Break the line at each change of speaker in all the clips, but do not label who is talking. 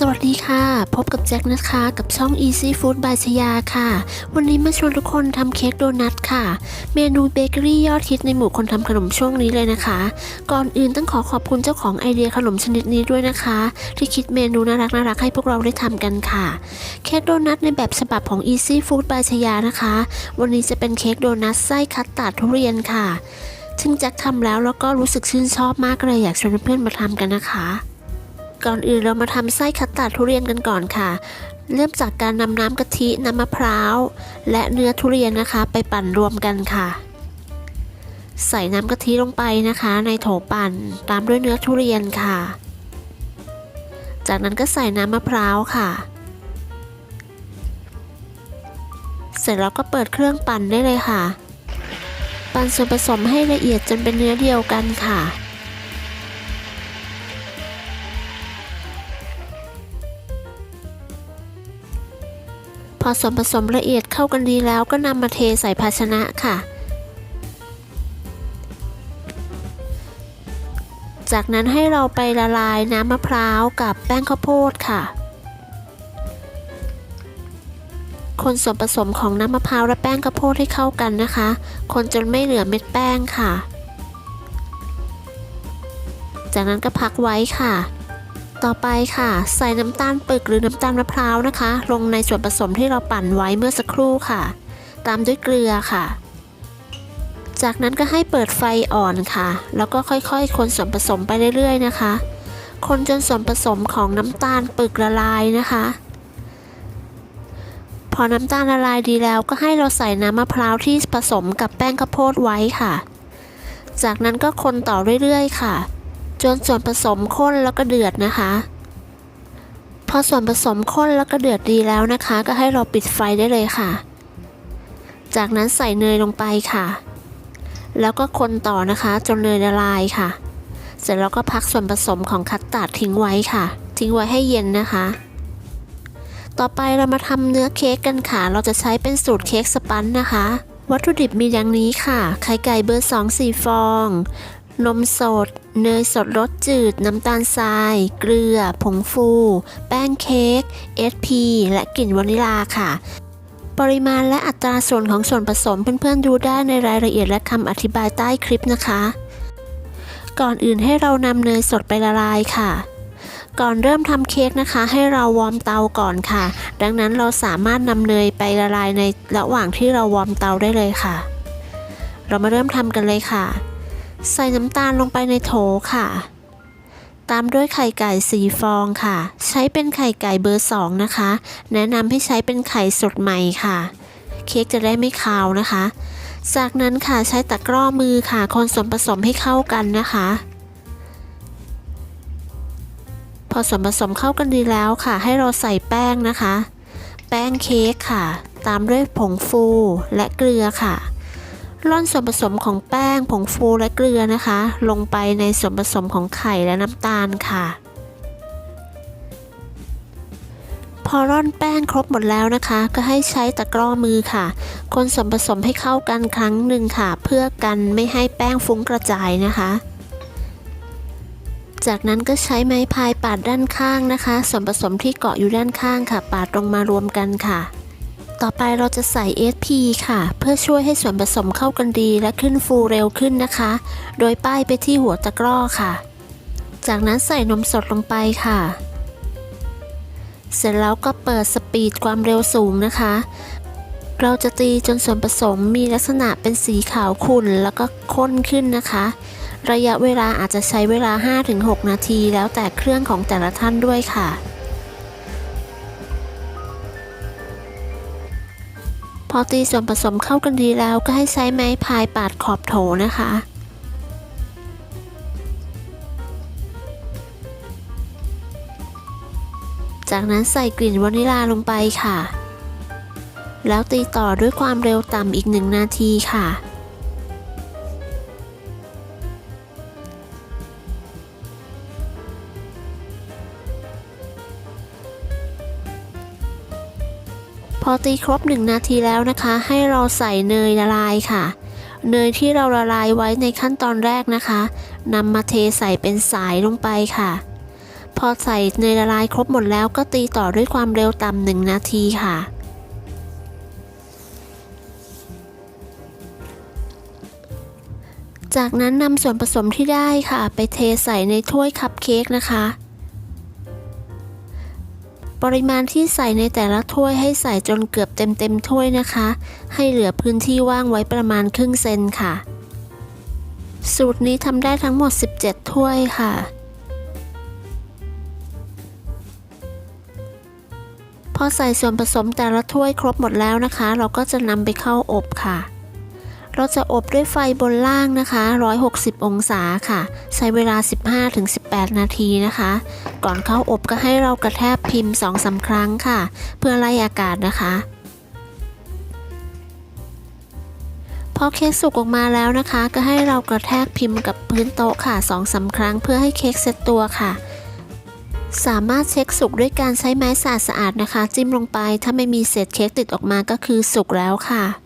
สวัสดีค่ะ พบกับแจ็คนะคะ กับช่อง Easy Food by ชยาค่ะ วันนี้มาชวนทุกคนทำเค้กโดนัทค่ะ เมนูเบเกอรี่ยอดฮิตในหมู่คนทำขนมช่วงนี้เลยนะคะ ก่อนอื่นต้องขอขอบคุณเจ้าของไอเดียขนมชนิดนี้ด้วยนะคะ ที่คิดเมนูน่ารักน่ารักให้พวกเราได้ทำกันค่ะ เค้กโดนัทในแบบฉบับของ Easy Food by ชยานะคะ วันนี้จะเป็นเค้กโดนัทไส้คัสตาร์ดทุเรียนค่ะซึ่งแจ็คทำแล้วแล้วก็รู้สึกชื่นชอบมากเลยอยากชวนเพื่อนมาทำกันนะคะ ก่อนอื่นเรามาทำไส้คัสตาร์ดทุเรียนกันก่อนค่ะ เริ่มจากการนำน้ำกะทิน้ำมะพร้าว และเนื้อทุเรียนนะคะ ไปปั่นรวมกันค่ะ ใส่น้ำกะทิลงไปนะคะ ในโถปั่นตามด้วยเนื้อทุเรียนค่ะ จากนั้นก็ใส่น้ำมะพร้าวค่ะ เสร็จแล้วก็เปิดเครื่องปั่นได้เลยค่ะ ปั่นส่วนผสมให้ละเอียดจนเป็นเนื้อเดียวกันค่ะ อส่วนผสมละเอียดเข้ากันดีแล้วก็นำมาเทใส่ภาชนะค่ะ จากนั้นให้เราไปละลายน้ำมะพร้าวกับแป้งข้าวโพดค่ะ คนส่วนผสมของน้ำมะพร้าวและแป้งข้าวโพดให้เข้ากันนะคะ คนจนไม่เหลือเม็ดแป้งค่ะ จากนั้นก็พักไว้ค่ะ ต่อไปค่ะ ใส่น้ำตาลปึกหรือน้ำตาลมะพร้าวนะคะ ลงในส่วนผสมที่เราปั่นไว้เมื่อสักครู่ค่ะ ตามด้วยเกลือค่ะ จากนั้นก็ให้เปิดไฟอ่อนค่ะ แล้วก็ค่อยๆ คนส่วนผสมไปเรื่อยๆนะคะ คนจนส่วนผสมของน้ำตาลปึกละลายนะคะ พอน้ำตาลละลายดีแล้วก็ให้เราใส่น้ำมะพร้าวที่ผสมกับแป้งข้าวโพดไว้ค่ะ จากนั้นก็คนต่อเรื่อยๆ ค่ะ จนส่วนผสมข้นแล้วก็เดือดนะคะ พอส่วนผสมข้นแล้วก็เดือดดีแล้วนะคะ ก็ให้เราปิดไฟได้เลยค่ะ จากนั้นใส่เนยลงไปค่ะ แล้วก็คนต่อนะคะ จนเนยละลายค่ะ เสร็จแล้วก็พักส่วนผสมของคัสตาร์ดทิ้งไว้ค่ะ ทิ้งไว้ให้เย็นนะคะต่อไปเรามาทำเนื้อเค้กกันค่ะ เราจะใช้เป็นสูตรเค้กสปันนะคะ วัตถุดิบมีดังนี้ค่ะ ไข่ไก่เบอร์ 2 4 ฟอง นมสด เนยสดรสจืด น้ำตาลทราย เกลือ ผงฟู แป้งเค้ก SP และกลิ่นวานิลาค่ะ ปริมาณและอัตราส่วนของส่วนผสมเพื่อนๆดูได้ในรายละเอียดและคำอธิบายใต้คลิปนะคะ ก่อนอื่นให้เรานำเนยสดไปละลายค่ะก่อนเริ่มทำเค้กนะคะ ให้เราวอร์มเตาก่อนค่ะ ดังนั้นเราสามารถนำเนยไปละลายในระหว่างที่เราวอร์มเตาได้เลยค่ะ เรามาเริ่มทำกันเลยค่ะ ใส่น้ำตาลลงไปในโถค่ะ ตามด้วยไข่ไก่สีฟองค่ะ ใช้เป็นไข่ไก่เบอร์2นะคะ แนะนำให้ใช้เป็นไข่สดใหม่ค่ะ เค้กจะได้ไม่คาวนะคะ จากนั้นค่ะใช้ตะกร้อมือค่ะ คนส่วนผสมให้เข้ากันนะคะ พอส่วนผสมเข้ากันดีแล้วค่ะ ให้เราใส่แป้งนะคะ แป้งเค้กค่ะ ตามด้วยผงฟูและเกลือค่ะ ร่อนส่วนผสมของแป้ง ผงฟูและเกลือนะคะ ลงไปในส่วนผสมของไข่และน้ำตาลค่ะ พอร่อนแป้งครบหมดแล้วนะคะ ก็ให้ใช้ตะกร้อมือค่ะ คนส่วนผสมให้เข้ากันครั้งหนึ่งค่ะ เพื่อกันไม่ให้แป้งฟุ้งกระจายนะคะจากนั้นก็ใช้ไม้พายปาดด้านข้างนะคะ ส่วนผสมที่เกาะอยู่ด้านข้างค่ะ ปาดลงมารวมกันค่ะ ต่อไปเราจะใส่ SP ค่ะ เพื่อช่วยให้ส่วนผสมเข้ากันดีและขึ้นฟูเร็วขึ้นนะคะ โดยป้ายไปที่หัวตะกร้อค่ะ จากนั้นใส่นมสดลงไปค่ะ เสร็จแล้วก็เปิดสปีดความเร็วสูงนะคะ เราจะตีจนส่วนผสมมีลักษณะเป็นสีขาวขุ่นแล้วก็ข้นขึ้นนะคะ ระยะเวลาอาจจะใช้เวลา 5-6 นาที แล้วแต่เครื่องของแต่ละท่านด้วยค่ะ อตีส่วนผสมเข้ากันดีแล้วก็ให้ใช้ไม้พายปาดขอบโถนะคะจากนั้นใส่กลิ่นวานิลาลงไปค่ะ แล้วตีต่อด้วยความเร็วต่ำอีกหนึ่งนาทีค่ะ อตีครบ 1 นาทีแล้วนะคะ ให้เราใส่เนยละลายค่ะ เนยที่เราละลายไว้ในขั้นตอนแรกนะคะนำมาเทใส่เป็นสายลงไปค่ะ พอใส่เนยละลายครบหมดแล้วก็ตีต่อด้วยความเร็วต่ำหนึ่งนาทีค่ะจากนั้นนำส่วนผสมที่ได้ค่ะ ไปเทใส่ในถ้วยคัพเค้กนะคะ ปริมาณที่ใส่ในแต่ละถ้วยให้ใส่จนเกือบเต็มเต็มถ้วยนะคะ ให้เหลือพื้นที่ว่างไว้ประมาณครึ่งเซนค่ะ สูตรนี้ทำได้ทั้งหมด 17 ถ้วยค่ะ พอใส่ส่วนผสมแต่ละถ้วยครบหมดแล้วนะคะ เราก็จะนำไปเข้าอบค่ะ เราจะอบด้วยไฟบนล่างนะคะ 160 องศาค่ะ ใช้เวลา 15-18 นาทีนะคะ ก่อนเข้าอบก็ให้เรากระแทกพิมพ์2-3ครั้งค่ะ เพื่อไล่อากาศนะคะพอเค้กสุกออกมาแล้วนะคะ ก็ให้เรากระแทกพิมพ์กับพื้นโต๊ะค่ะ2-3ครั้งเพื่อให้เค้กเซตตัวค่ะ สามารถเช็คสุกด้วยการใช้ไม้สะอาดสะอาดๆนะคะ จิ้มลงไปถ้าไม่มีเศษเค้กติดออกมาก็คือสุกแล้วค่ะ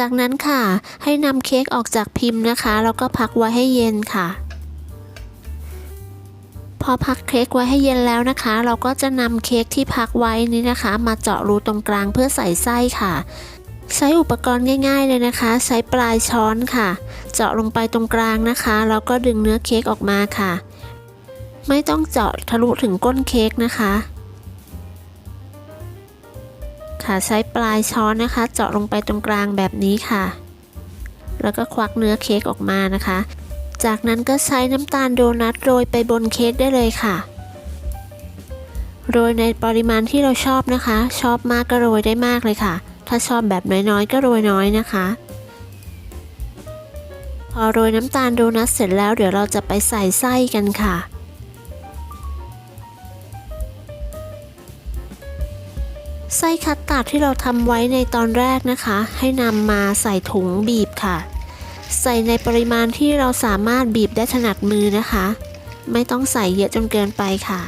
จากนั้นค่ะ ให้นำเค้กออกจากพิมพ์นะคะ แล้วก็พักไว้ให้เย็นค่ะ พอพักเค้กไว้ให้เย็นแล้วนะคะ เราก็จะนำเค้กที่พักไว้นี้นะคะ มาเจาะรูตรงกลางเพื่อใส่ไส้ค่ะ ใช้อุปกรณ์ง่ายๆเลยนะคะ ใช้ปลายช้อนค่ะ เจาะลงไปตรงกลางนะคะ แล้วก็ดึงเนื้อเค้กออกมาค่ะ ไม่ต้องเจาะทะลุถึงก้นเค้กนะคะ ค่ะใช้ปลายช้อนนะคะ เจาะลงไปตรงกลางแบบนี้ค่ะ แล้วก็ควักเนื้อเค้กออกมานะคะ จากนั้นก็ใช้น้ำตาลโดนัทโรยไปบนเค้กได้เลยค่ะ โรยในปริมาณที่เราชอบนะคะ ชอบมากก็โรยได้มากเลยค่ะ ถ้าชอบแบบน้อยๆ ก็โรยน้อยนะคะ พอโรยน้ำตาลโดนัทเสร็จแล้วเดี๋ยวเราจะไปใส่ไส้กันค่ะ ไส้คัสตาร์ดที่เราทำไว้ในตอนแรกนะคะ ให้นำมาใส่ถุงบีบค่ะ ใส่ในปริมาณที่เราสามารถบีบได้ถนัดมือนะคะ ไม่ต้องใส่เยอะจนเกินไปค่ะ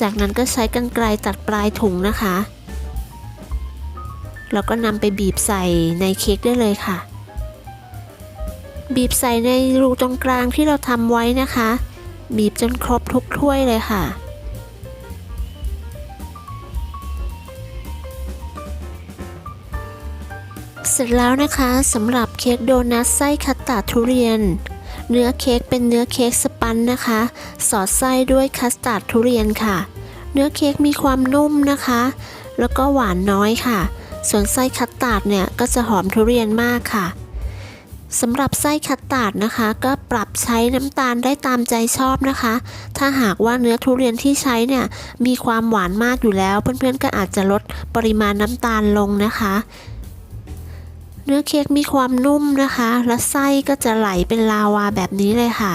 จากนั้นก็ใช้กรรไกรตัดปลายถุงนะคะ แล้วก็นำไปบีบใส่ในเค้กได้เลยค่ะ บีบใส่ในรูตรงกลางที่เราทำไว้นะคะ บีบจนครบทุกถ้วยเลยค่ะ ร็จแล้วนะคะสำหรับเค้กโดนัทไส้คัตตาร์ดทุเรียน เนื้อเค้กเป็นเนื้อเค้กสปันนะคะ สอดไส้ด้วยคัสตาร์ดทุเรียนค่ะ เนื้อเค้กมีความนุ่มนะคะ แล้วก็หวานน้อยค่ะ ส่วนไส้คัตตาร์ดเนี่ยก็จะหอมทุเรียนมากค่ะสำหรับไส้คัตตาร์ดนะคะ ก็ปรับใช้น้ำตาลได้ตามใจชอบนะคะ ถ้าหากว่าเนื้อทุเรียนที่ใช้เนี่ยมีความหวานมากอยู่แล้ว เพื่อนๆก็อาจจะลดปริมาณน้ำตาลลงนะคะ เนื้อเค้กมีความนุ่มนะคะ และไส้ก็จะไหลเป็นลาวาแบบนี้เลยค่ะ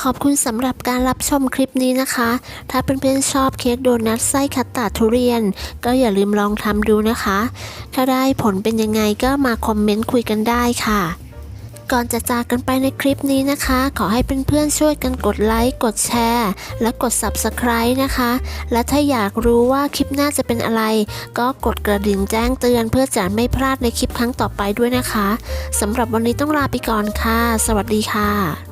ขอบคุณสำหรับการรับชมคลิปนี้นะคะ ถ้าเพื่อนๆชอบเค้กโดนัทไส้คัตตาทุเรียน ก็อย่าลืมลองทำดูนะคะ ถ้าได้ผลเป็นยังไงก็มาคอมเมนต์คุยกันได้ค่ะ ก่อนจะจากกันไปในคลิปนี้นะคะ ขอให้เพื่อนๆช่วยกันกดไลค์ กดแชร์ และกด Subscribe นะคะ และถ้าอยากรู้ว่าคลิปหน้าจะเป็นอะไร ก็กดกระดิ่งแจ้งเตือน เพื่อจะไม่พลาดในคลิปครั้งต่อไปด้วยนะคะสำหรับวันนี้ต้องลาไปก่อนค่ะ สวัสดีค่ะ